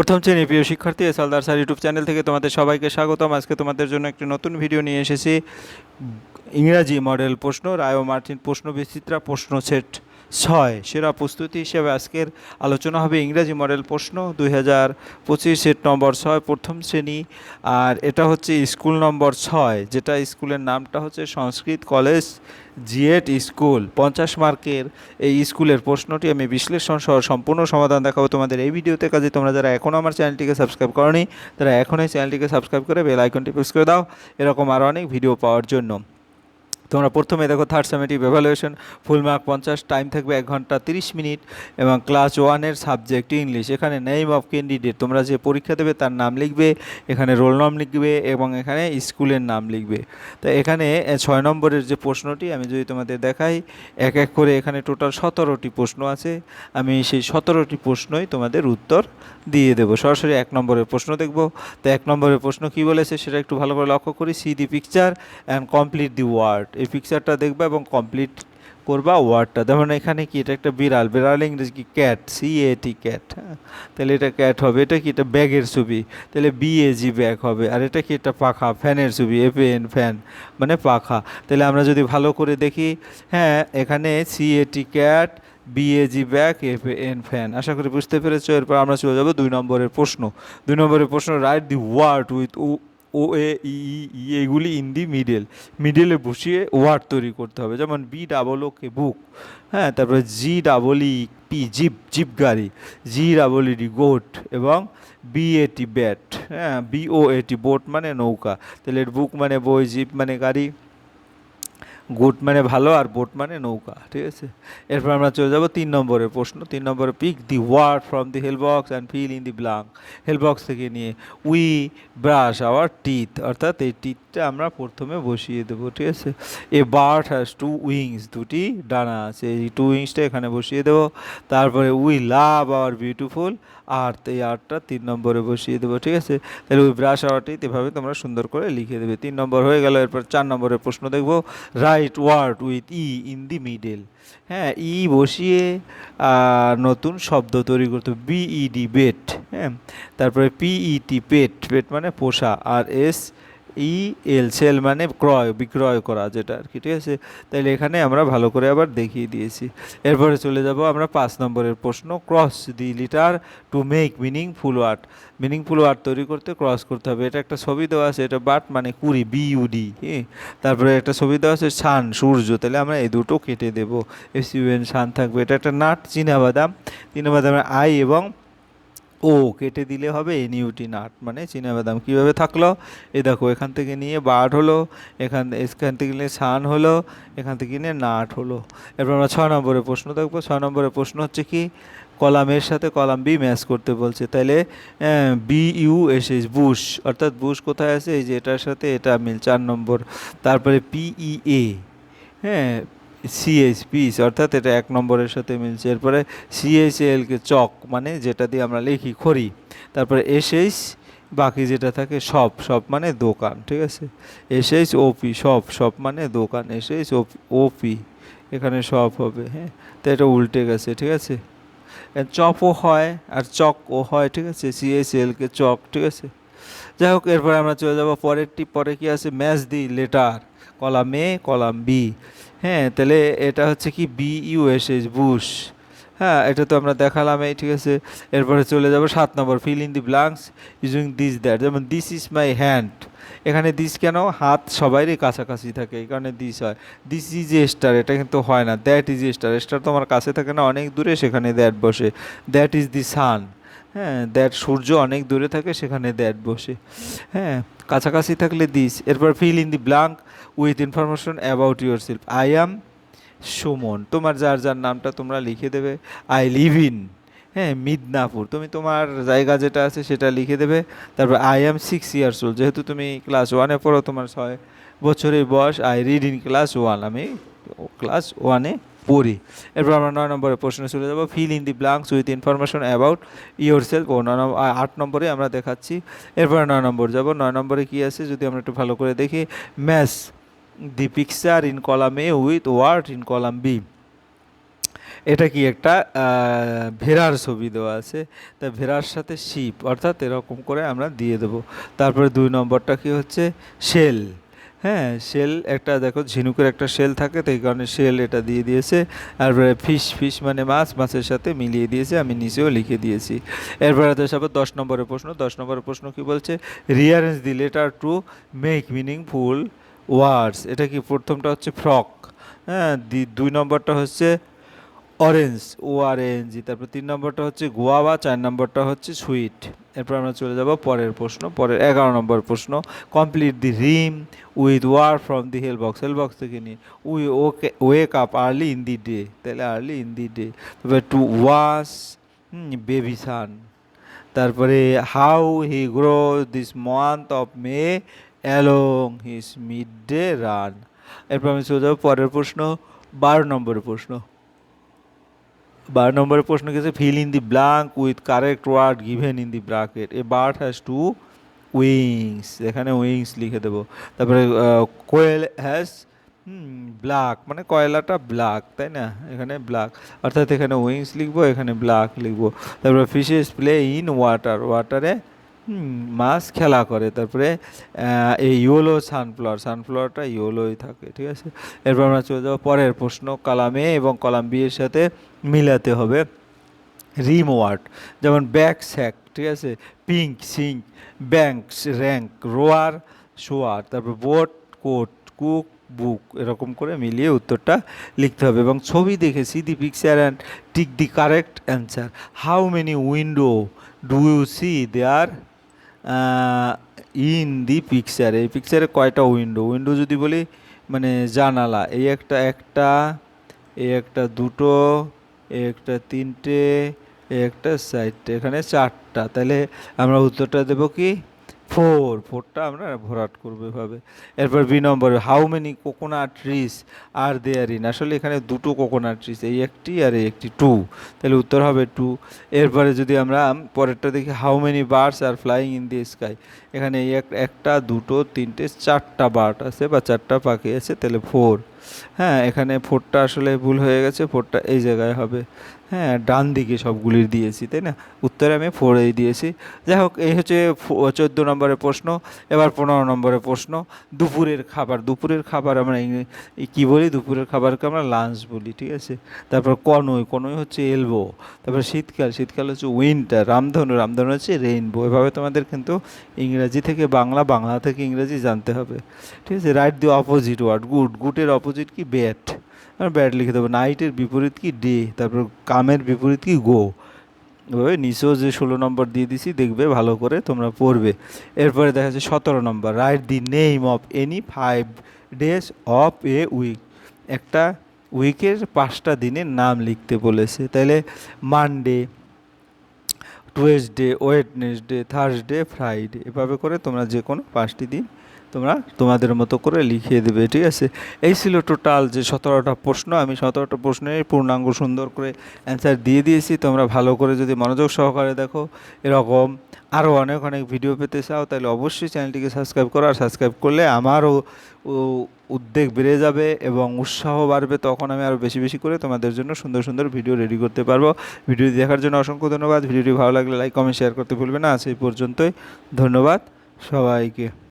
প্রথম শ্রেণি প্রিয় শিক্ষার্থী সালদার স্যার ইউটিউব চ্যানেল থেকে তোমাদের সবাইকে স্বাগতম। আজকে তোমাদের জন্য একটি নতুন ভিডিও নিয়ে এসেছি। ইংরাজি মডেল প্রশ্ন, রায় ও মার্টিন প্রশ্ন, বিচিত্রা প্রশ্ন সেট। ছয়। সেরা প্রস্তুতি হিসেবে আজকের আলোচনা হবে ইংরাজি মডেল প্রশ্ন দুই হাজার পঁচিশ সেট নম্বর ছয়, প্রথম শ্রেণি। আর এটা হচ্ছে স্কুল নম্বর ছয়, যেটা স্কুলের নামটা হচ্ছে সংস্কৃত কলেজ জিএট স্কুল। পঞ্চাশ মার্কের এই স্কুলের প্রশ্নটি আমি বিশ্লেষণ সহ সম্পূর্ণ সমাধান দেখাবো তোমাদের এই ভিডিওতে। কাজে তোমরা যারা এখনও আমার চ্যানেলটিকে সাবস্ক্রাইব করনি, তারা এখনই চ্যানেলটিকে সাবস্ক্রাইব করে বেল আইকনটি প্রেস করে দাও। এরকম আরও অনেক ভিডিও পাওয়ার জন্য। তোমরা প্রথমে দেখো third summative evaluation full mark পঞ্চাশ টাইম থাকবে এক ঘণ্টা তিরিশ মিনিট এবং ক্লাস ওয়ানের সাবজেক্ট ইংলিশ এখানে নেম অফ ক্যান্ডিডেট তোমরা যে পরীক্ষা দেবে তার নাম লিখবে, এখানে রোল নাম লিখবে এবং এখানে স্কুলের নাম লিখবে। তো এখানে ছয় নম্বরের যে প্রশ্নটি, আমি যদি তোমাদের দেখাই, এক এক করে এখানে টোটাল সতেরোটি প্রশ্ন আছে। আমি সেই সতেরোটি প্রশ্নই তোমাদের উত্তর দিয়ে দেবো। সরাসরি এক নম্বরের প্রশ্ন দেখব। তো এক নম্বরের প্রশ্ন কি বলেছে, সেটা একটু ভালো করে লক্ষ্য করি। See the picture and complete the word এই পিকচারটা দেখবা এবং কমপ্লিট করবা ওয়ার্ডটা যেমন এখানে কি, এটা একটা বিড়াল। বিড়াল ইংরেজি কি? Cat C A T cat তাহলে এটা ক্যাট হবে। এটা কি? এটা ব্যাগের ছবি। তাহলে বি এ জি ব্যাগ হবে। আর এটা কি? এটা পাখা, ফ্যানের ছবি এফ এন ফ্যান মানে পাখা। তাহলে আমরা যদি ভালো করে দেখি হ্যাঁ এখানে C A T cat B A G bag F N fan আশা করি বুঝতে পেরেছ। এরপর আমরা চলে যাব দুই নম্বরের প্রশ্ন। দুই নম্বরের প্রশ্ন write the word with O A E E এগুলি ইন দি মিডল মিডলে বসিয়ে ওয়ার্ড তৈরি করতে হবে, যেমন বি ডাবল ও কে বুক হ্যাঁ তারপরে G double E P jeep jeep গাড়ি G double E D goat এবং বি এটি ব্যাট হ্যাঁ B O A T boat মানে নৌকা, তাহলে বুক মানে বই, জিপ মানে গাড়ি। গুড মানে ভালো আর বোট মানে নৌকা, ঠিক আছে? এরপর আমরা চলে যাব তিন নম্বরের প্রশ্ন। তিন নম্বরে pick the word from the help box and fill in the blank help box থেকে নিয়ে উই ব্রাশ আওয়ার টিথ অর্থাৎ এই টিথটা আমরা প্রথমে বসিয়ে দেবো, ঠিক আছে? A bird has two wings দুটি ডানা আছে, এই টু উইংসটা এখানে বসিয়ে দেবো। তারপরে we love our beautiful earth এই আর্টটা তিন নম্বরে বসিয়ে দেবো, ঠিক আছে? তাহলে ওই ব্রাশ আওয়ারটি এভাবে তোমরা সুন্দর করে লিখে দেবে। তিন নম্বর হয়ে গেল, এরপর চার নম্বরের প্রশ্ন দেখব। Write word with E in the middle হ্যাঁ ই বসিয়ে নতুন শব্দ তৈরি করতে বিইডি বেট হ্যাঁ। তারপরে পিইটি পেট পেট মানে পোষা। আর এস ই এল সেল মানে ক্রয়, বিক্রয় করা যেটা আর কি, ঠিক আছে? তাইলে এখানে আমরা ভালো করে আবার দেখিয়ে দিয়েছি। এরপরে চলে যাব আমরা পাঁচ নম্বরের প্রশ্ন। Cross the letter to make meaningful word meaningful word তৈরি করতে ক্রস করতে হবে। এটা একটা ছবি দেওয়া আছে, এটা বাট মানে কুড়ি বিইউডি হ্যাঁ তারপরে একটা ছবি দেওয়া আছে সান সূর্য। তাহলে আমরা এই দুটো কেটে দেবো। এস ইউএন সান থাকবে। এটা একটা নাট, চীনাবাদাম। চীনাবাদামের আই এবং ও কেটে দিলে হবে এনইউটি নাট মানে চীনাবাদাম। কীভাবে থাকল? এ দেখো, এখান থেকে নিয়ে বার্ড হলো, এখান এখান থেকে নিয়ে সান হলো, এখান থেকে নিয়ে নাট হলো। এরপর আমরা ছয় নম্বরের প্রশ্ন দেখব। ছয় নম্বরের প্রশ্ন হচ্ছে কি? কলামের সাথে কলাম বি ম্যাচ করতে বলছে। তাইলে B, U, S S bush, অর্থাৎ বুশ কোথায় আছে? এই যে এটার সাথে এটা মিল, চার নম্বর। তারপরে পিই এ হ্যাঁ সিএইচ পিস অর্থাৎ এটা এক নম্বরের সাথে মিলছে। এরপরে সিএইচএলকে চক মানে যেটা দিয়ে আমরা লিখি খড়ি। তারপরে এসএইচ বাকি যেটা থাকে সব সব মানে দোকান, ঠিক আছে? এসএইচ ওপি সব সব মানে দোকান। এসএইচ ওপি এখানে সব হবে হ্যাঁ? তো এটা উল্টে গেছে, ঠিক আছে? চপও হয় আর চকও হয়, ঠিক আছে? সিএসএলকে চক, ঠিক আছে? যাই হোক, এরপরে আমরা চলে যাব পরেরটি। পরে কি আছে? Match the letter. Column A, column B. হ্যাঁ তাহলে এটা হচ্ছে কি বি ইউএসএস বুশ। হ্যাঁ এটা তো আমরা দেখালাম এই, ঠিক আছে? এরপরে চলে যাব সাত নম্বর fill in the blanks using this that যেমন দিস ইজ মাই হ্যান্ড এখানে দিস কেন? হাত সবাইরই কাছাকাছি থাকে, এই কারণে দিস হয়। দিস ইজ এ স্টার এটা কিন্তু হয় না। That is a star star তোমার কাছে থাকে না, অনেক দূরে সেখানে দ্যাট বসে। দ্যাট ইজ দি সান হ্যাঁ দ্যাট সূর্য অনেক দূরে থাকে, সেখানে দ্যাট বসে। হ্যাঁ কাছাকাছি থাকলে দিস। এরপর fill in the blank with information about yourself I am Suman তোমার যার যার নামটা তোমরা লিখে দেবে। আই লিভ ইন হ্যাঁ মিদনাপুর। তুমি তোমার জায়গা যেটা আছে সেটা লিখে দেবে। তারপর I am six years old যেহেতু তুমি ক্লাস ওয়ানে পড়ো, তোমার ছয় বছরের বয়স। I read in class one আমি ক্লাস ওয়ানে পড়ি। এরপর আমরা নয় নম্বরে প্রশ্ন চলে যাব। Fill in the blanks with information about yourself ও নয় আট নম্বরে আমরা দেখাচ্ছি। এরপরে নয় নম্বর যাব। নয় নম্বরে কী আছে? যদি আমরা একটু ভালো করে দেখি। Match the picture in column A with word in column B এটা কি একটা ভেড়ার ছবি দেওয়া আছে। তা ভেড়ার সাথে শিপ অর্থাৎ এরকম করে আমরা দিয়ে দেবো। তারপরে দুই নম্বরটা কি হচ্ছে? শেল হ্যাঁ শেল একটা দেখো, ঝিনুকের একটা শেল থাকে, তো এই কারণে শেল এটা দিয়ে দিয়েছে। তারপরে ফিশ ফিশ মানে মাছ, মাছের সাথে মিলিয়ে দিয়েছে, আমি নিজেও লিখে দিয়েছি। এরপরে তো সব দশ নম্বরের প্রশ্ন। দশ নম্বরের প্রশ্ন কি বলছে? Rearrange the letter to make meaningful words এটা কি প্রথমটা হচ্ছে ফ্রক হ্যাঁ দুই নম্বরটা হচ্ছে অরেঞ্জ ও আর জি তারপর তিন নম্বরটা হচ্ছে গোয়াবা চার নম্বরটা হচ্ছে সুইট এরপর আমরা চলে যাব পরের প্রশ্ন, পরের এগারো নম্বর প্রশ্ন। Complete the rhyme with word from the help box help box থেকে নিয়ে we okay wake up early in the day তাহলে আর্লি ইন দি ডে তারপরে টু ওয়াশ বেবি সান তারপরে how he grow this month of May along his midday run এরপর আমি চলে যাব পরের প্রশ্ন, বারো নম্বরের প্রশ্ন। বারো নম্বরের প্রশ্ন গেছে fill in the blank with correct word given in the bracket a bird has two wings এখানে উইংস লিখে দেবো। তারপরে কোয়েল হ্যাজ ব্ল্যাক মানে কয়লাটা ব্ল্যাক তাই না? এখানে ব্ল্যাক অর্থাৎ এখানে উইংস লিখব, এখানে ব্ল্যাক লিখব। তারপরে ফিশেস প্লে ইন ওয়াটার ওয়াটারে মাছ খেলা করে। তারপরে এই ইয়োলো সানফ্লাওয়ার, সানফ্লাওয়ারটা ইয়োলোই থাকে, ঠিক আছে? এরপর আমরা চলে যাব পরের প্রশ্ন, কলাম এ এবং কলাম বি এর সাথে মিলাতে হবে। রিম ওয়ার্ড যেমন ব্যাক স্যাক, ঠিক আছে? পিঙ্ক, সিঙ্ক, ব্যাংকস, র্যাঙ্ক, রোয়ার, শোয়ার, তারপর বোট, কোট, কুক, বুক, এরকম করে মিলিয়ে উত্তরটা লিখতে হবে। এবং ছবি দেখে see the picture and tick the correct answer. How many window do you see there in the picture এই পিকচারে কয়টা উইন্ডো উইন্ডো যদি বলি মানে জানালা, এই একটা একটা, এই একটা দুটো, এই একটা তিনটে, এই একটা চারটে, এখানে চারটা। তাহলে আমরা উত্তরটা দেবো কি? ফোর, ফোরটা আমরা ভরাট করব এভাবে। এরপর B number how many coconut trees are there in আসলে এখানে দুটো কোকোনাট ট্রিস এই একটি আর এই একটি টু তাহলে উত্তর হবে টু এরপরে যদি আমরা পরেরটা দেখি how many birds are flying in the sky এখানে এক- একটা, দুটো, তিনটে, চারটা বার্ড আছে বা চারটা পাখি আছে, তাহলে ফোর হ্যাঁ এখানে ফোরটা আসলে ভুল হয়ে গেছে, ফোরটা এই জায়গায় হবে। হ্যাঁ ডান দিকে সবগুলির দিয়েছি, তাই না? উত্তরে আমি ফোরেই দিয়েছি। যাই হোক, এই হচ্ছে চোদ্দ নম্বরের প্রশ্ন, এবার পনেরো নম্বরের প্রশ্ন। দুপুরের খাবার দুপুরের খাবার আমরা কী বলি? দুপুরের খাবারকে আমরা লাঞ্চ বলি, ঠিক আছে? তারপর কনই কনই হচ্ছে এলবো। তারপর শীতকাল শীতকাল হচ্ছে উইন্টার রামধনু রামধনু হচ্ছে রেইনবো এভাবে তোমাদের কিন্তু ইংরাজি থেকে বাংলা বাংলা থেকে ইংরাজি জানতে হবে। ঠিক আছে? Write the opposite word good গুডের opposite কি ব্যাট ব্যাট লিখে দেবো। নাইটের বিপরীত কি ডে তারপর কামের বিপরীত কি গো ওই নিচেও যে ষোলো নম্বর দিয়ে দিছি, দেখবে ভালো করে তোমরা পড়বে। এরপরে দেখা যাচ্ছে সতেরো নম্বর। Write the name of any five days of a week একটা উইকের পাঁচটা দিনের নাম লিখতে বলেছে। তাহলে Monday Tuesday Wednesday Thursday Friday এভাবে করে তোমরা যে কোনো পাঁচটি দিন তোমরা তোমাদের মতো করে লিখিয়ে দেবে, ঠিক আছে? এই ছিল টোটাল যে সতেরোটা প্রশ্ন, আমি সতেরোটা প্রশ্নের পূর্ণাঙ্গ সুন্দর করে অ্যান্সার দিয়ে দিয়েছি। তোমরা ভালো করে যদি মনোযোগ সহকারে দেখো, এরকম আরও অনেক অনেক ভিডিও পেতে চাও, তাহলে অবশ্যই চ্যানেলটিকে সাবস্ক্রাইব করো। আর সাবস্ক্রাইব করলে আমারও উদ্বেগ বেড়ে যাবে এবং উৎসাহ বাড়বে, তখন আমি আরও বেশি বেশি করে তোমাদের জন্য সুন্দর সুন্দর ভিডিও রেডি করতে পারব। ভিডিও দেখার জন্য অসংখ্য ধন্যবাদ। ভিডিওটি ভালো লাগলে লাইক কমেন্ট শেয়ার করতে ভুলবে না। সেই পর্যন্তই। ধন্যবাদ সবাইকে।